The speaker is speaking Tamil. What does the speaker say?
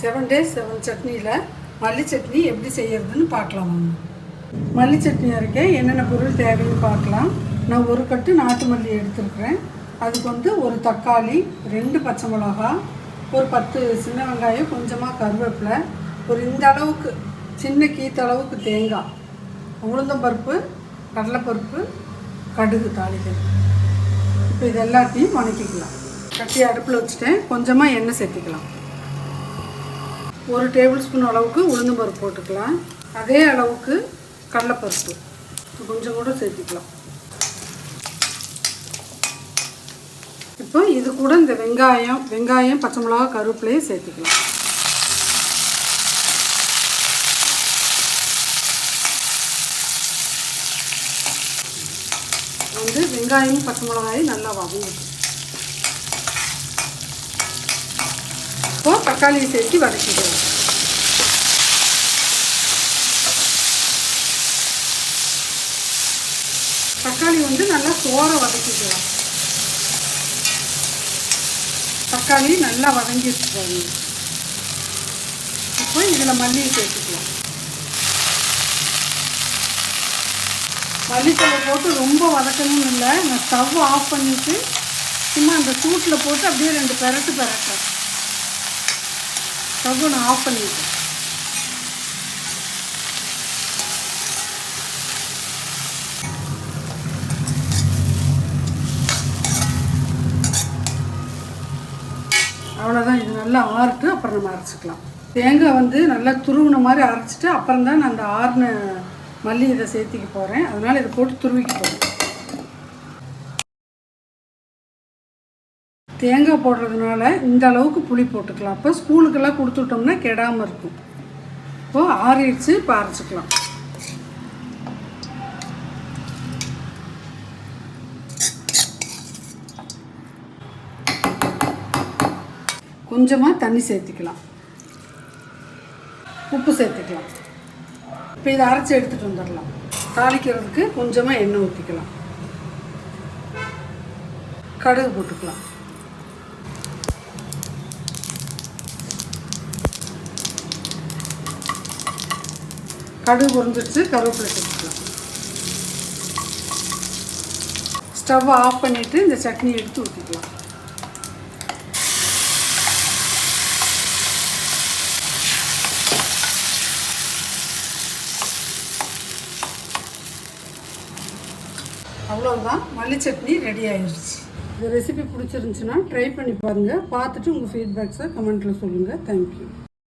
செவன் டேஸ் செவன் சட்னியில் மல்லி சட்னி எப்படி செய்கிறதுன்னு பார்க்கலாம் வாங்க. மல்லி சட்னி அரைக்க என்னென்ன பொருள் தேவைன்னு பார்க்கலாம். நான் ஒரு கட்டு நாட்டு மல்லி எடுத்துருக்குறேன். அதுக்கு வந்து ஒரு தக்காளி ரெண்டு பச்சை மிளகா ஒரு பத்து சின்ன வெங்காயம் கொஞ்சமாக கருவேப்பிலை ஒரு இந்த அளவுக்கு சின்ன கீத்தளவுக்கு தேங்காய் உளுந்தம்பருப்பு கடலைப்பருப்பு கடுகு தாளிக்கிறது இப்போ இது எல்லாத்தையும் வணக்கிக்கலாம். கட்டி அடுப்பில் வச்சுட்டேன். கொஞ்சமாக எண்ணெய் சேர்த்திக்கலாம். ஒரு டேபிள் ஸ்பூன் அளவுக்கு உளுந்து பருப்பு போட்டுக்கலாம். அதே அளவுக்கு கடலைப்பருப்பு. கொஞ்சம் கூட சேர்த்திக்கலாம். இப்போ இது கூட இந்த வெங்காயம் வெங்காயம் பச்சை மிளகா கருவேப்பிலையும் சேர்த்துக்கலாம். வந்து வெங்காயம் பச்சை மிளகாயும் நல்லா வதங்கிட்டு இப்போ தக்காளியை சேர்த்து வதக்கிடுவோம் தக்காளி வந்து நல்லா சோற வதக்கிக்கலாம் தக்காளி நல்லா வதங்கிடுச்சு பாருங்க இப்போ இதில் மல்லியை சேர்த்துக்கலாம் மல்லித்தலை போட்டு ரொம்ப வதக்கணும்னு இல்லை. நான் ஸ்டவ் ஆஃப் பண்ணிவிட்டு சும்மா அந்த சூட்டில் போட்டு அப்படியே ரெண்டு பெரட்டு பெரட்டேன் ஸ்டவ் நான் ஆஃப் பண்ணிட்டேன். அவ்வளோதான் இது நல்லா ஆறுட்டு அப்புறம் நம்ம அரைச்சிக்கலாம். தேங்காய் வந்து நல்லா துருவின மாதிரி அரைச்சிட்டு அப்புறம் தான் நான் அந்த ஆறுன மல்லி இதை சேர்த்திக்க போகிறேன் அதனால் இதை போட்டு துருவிக்க போகிறேன் தேங்காய் போடுறதுனால இந்த அளவுக்கு புளி போட்டுக்கலாம். அப்போ ஸ்கூலுக்கெல்லாம் கொடுத்துட்டோம்னா கெடாமல் இருக்கும். இப்போது ஆறிடுச்சு இப்போ அரைச்சிக்கலாம். கொஞ்சமாக தண்ணி சேர்த்துக்கலாம். உப்பு சேர்த்துக்கலாம். இப்போ இதை அரைச்சி எடுத்துகிட்டு வந்துடலாம். தாளிக்கிறதுக்கு கொஞ்சமாக எண்ணெய் ஊற்றிக்கலாம் கடுகு போட்டுக்கலாம். கடுகு பொரிஞ்சிடுச்சு கருவேப்பிலை சேர்த்துக்கலாம். ஸ்டவ்வை ஆஃப் பண்ணிவிட்டு இந்த சட்னி எடுத்து ஊற்றிக்கலாம் அவ்வளோதான் மல்லி சட்னி ரெடி ஆயிடுச்சு இந்த ரெசிபி பிடிச்சிருந்துச்சுன்னா ட்ரை பண்ணி பாருங்கள் பார்த்துட்டு உங்கள் ஃபீட்பேக்ஸை கமெண்ட்டில் சொல்லுங்கள் தேங்க்யூ